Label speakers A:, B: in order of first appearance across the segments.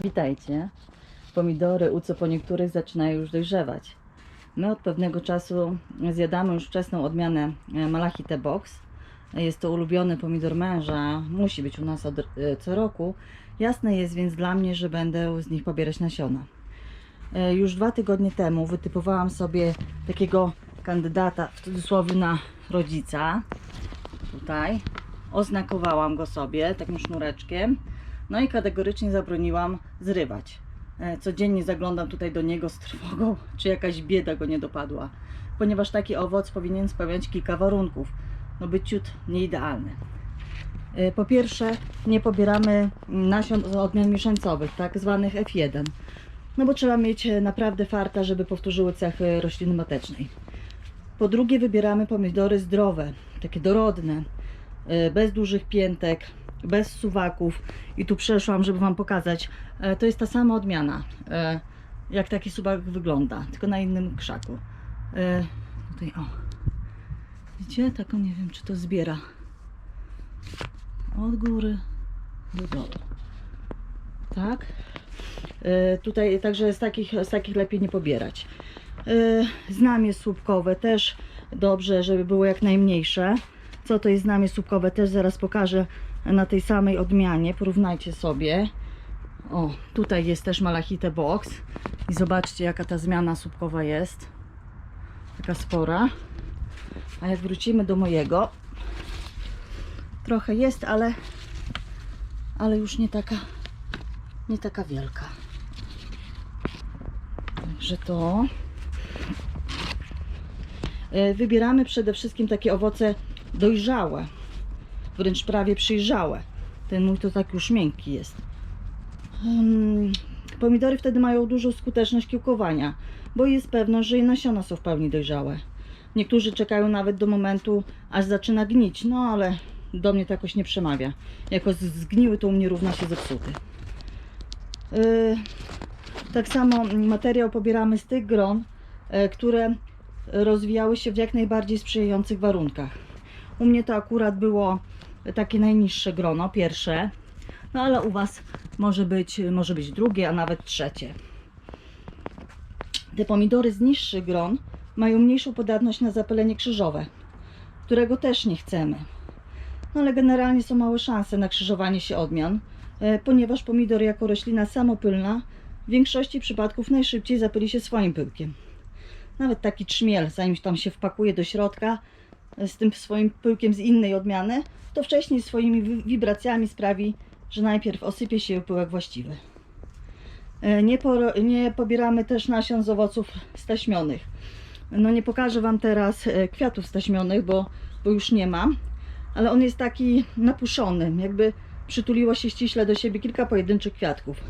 A: Witajcie. Pomidory u co po niektórych zaczynają już dojrzewać. My od pewnego czasu zjadamy już wczesną odmianę e, Malachite Box. Jest to ulubiony pomidor męża, musi być u nas od, e, co roku. Jasne jest więc dla mnie, że będę z nich pobierać nasiona. E, Już dwa tygodnie temu wytypowałam sobie takiego kandydata w cudzysłowie na rodzica. Tutaj. Oznakowałam go sobie takim sznureczkiem. No i kategorycznie zabroniłam zrywać. E, Codziennie zaglądam tutaj do niego z trwogą, czy jakaś bieda go nie dopadła. Ponieważ taki owoc powinien spełniać kilka warunków. No być ciut nieidealny. E, Po pierwsze, nie pobieramy nasion odmian mieszańcowych, tak zwanych F1. No bo trzeba mieć e, naprawdę farta, żeby powtórzyły cechy rośliny matecznej. Po drugie, wybieramy pomidory zdrowe, takie dorodne, bez dużych piętek, bez suwaków. I tu przeszłam, żeby Wam pokazać. E, To jest ta sama odmiana, e, jak taki suwak wygląda, tylko na innym krzaku. E, Tutaj o. Widzicie? Taką nie wiem, czy to zbiera. Od góry do dołu. Tak? Tutaj także z takich, z takich lepiej nie pobierać. Znamie słupkowe też dobrze, żeby było jak najmniejsze. Co to jest znamie słupkowe też zaraz pokażę na tej samej odmianie. Porównajcie sobie. O, tutaj jest też Malachite Box. I zobaczcie jaka ta zmiana słupkowa jest. Taka spora. A jak wrócimy do mojego, trochę jest, ale, ale już nie taka, nie taka wielka. Także to. E, Wybieramy przede wszystkim takie owoce dojrzałe, wręcz prawie przyjrzałe. Ten mój to tak już miękki jest. Pomidory wtedy mają dużą skuteczność kiełkowania, bo jest pewność, że i nasiona są w pełni dojrzałe. Niektórzy czekają nawet do momentu, aż zaczyna gnić, no ale do mnie to jakoś nie przemawia. Jako zgniły, to u mnie równa się zepsuty. Yy, tak samo materiał pobieramy z tych gron, e, które rozwijały się w jak najbardziej sprzyjających warunkach. U mnie to akurat było takie najniższe grono, pierwsze, no ale u Was może być, może być drugie, a nawet trzecie. Te pomidory z niższych gron mają mniejszą podatność na zapalenie krzyżowe, którego też nie chcemy. No ale generalnie są małe szanse na krzyżowanie się odmian, e, ponieważ pomidor jako roślina samopylna w większości przypadków najszybciej zapyli się swoim pyłkiem. Nawet taki trzmiel, zanim tam się wpakuje do środka z tym swoim pyłkiem z innej odmiany, to wcześniej swoimi wi- wibracjami sprawi, że najpierw osypie się pyłek właściwy. E, Nie, nie pobieramy też nasion z owoców staśmionych. No nie pokażę Wam teraz e, kwiatów staśmionych, bo, bo już nie mam, ale on jest taki napuszony, jakby przytuliło się ściśle do siebie kilka pojedynczych kwiatków.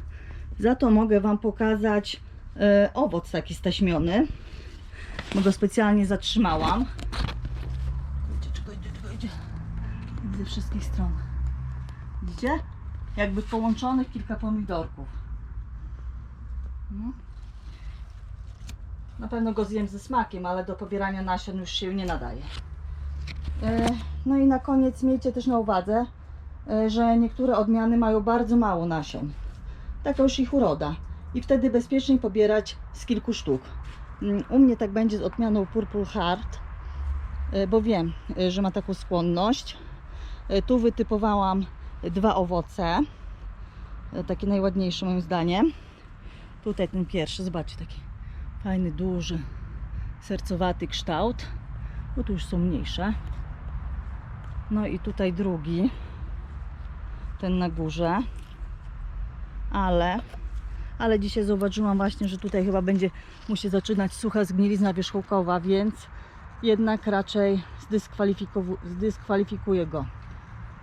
A: Za to mogę Wam pokazać e, owoc taki staśmiony, bo go specjalnie zatrzymałam. Idzie. Ze wszystkich stron. Widzicie? Jakby połączonych kilka pomidorków. No. Na pewno go zjem ze smakiem, ale do pobierania nasion już się nie nadaje. E, No i na koniec miejcie też na uwadze, e, że niektóre odmiany mają bardzo mało nasion. Taka już ich uroda. I wtedy bezpieczniej pobierać z kilku sztuk. Mm, U mnie tak będzie z odmianą Purple Heart, bo wiem, e, że ma taką skłonność. E, Tu wytypowałam dwa owoce, e, takie najładniejsze moim zdaniem. Tutaj ten pierwszy, zobaczcie, taki fajny, duży, sercowaty kształt. Bo tu już są mniejsze. No i tutaj drugi, ten na górze. Ale, ale dzisiaj zauważyłam właśnie, że tutaj chyba będzie musi zaczynać sucha zgnilizna wierzchołkowa, więc jednak raczej zdyskwalifikuję go.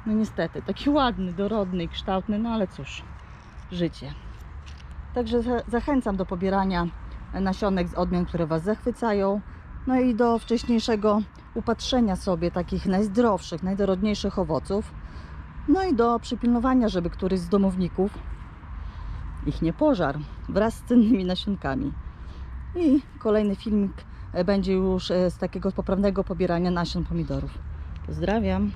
A: No niestety, taki ładny, dorodny i kształtny, no ale cóż, życie. Także za- zachęcam do pobierania nasionek z odmian, które Was zachwycają. No i do wcześniejszego upatrzenia sobie takich najzdrowszych, najdorodniejszych owoców. No i do przypilnowania, żeby któryś z domowników ich nie pożarł wraz z cennymi nasionkami. I kolejny filmik będzie już e, z takiego poprawnego pobierania nasion pomidorów. Pozdrawiam.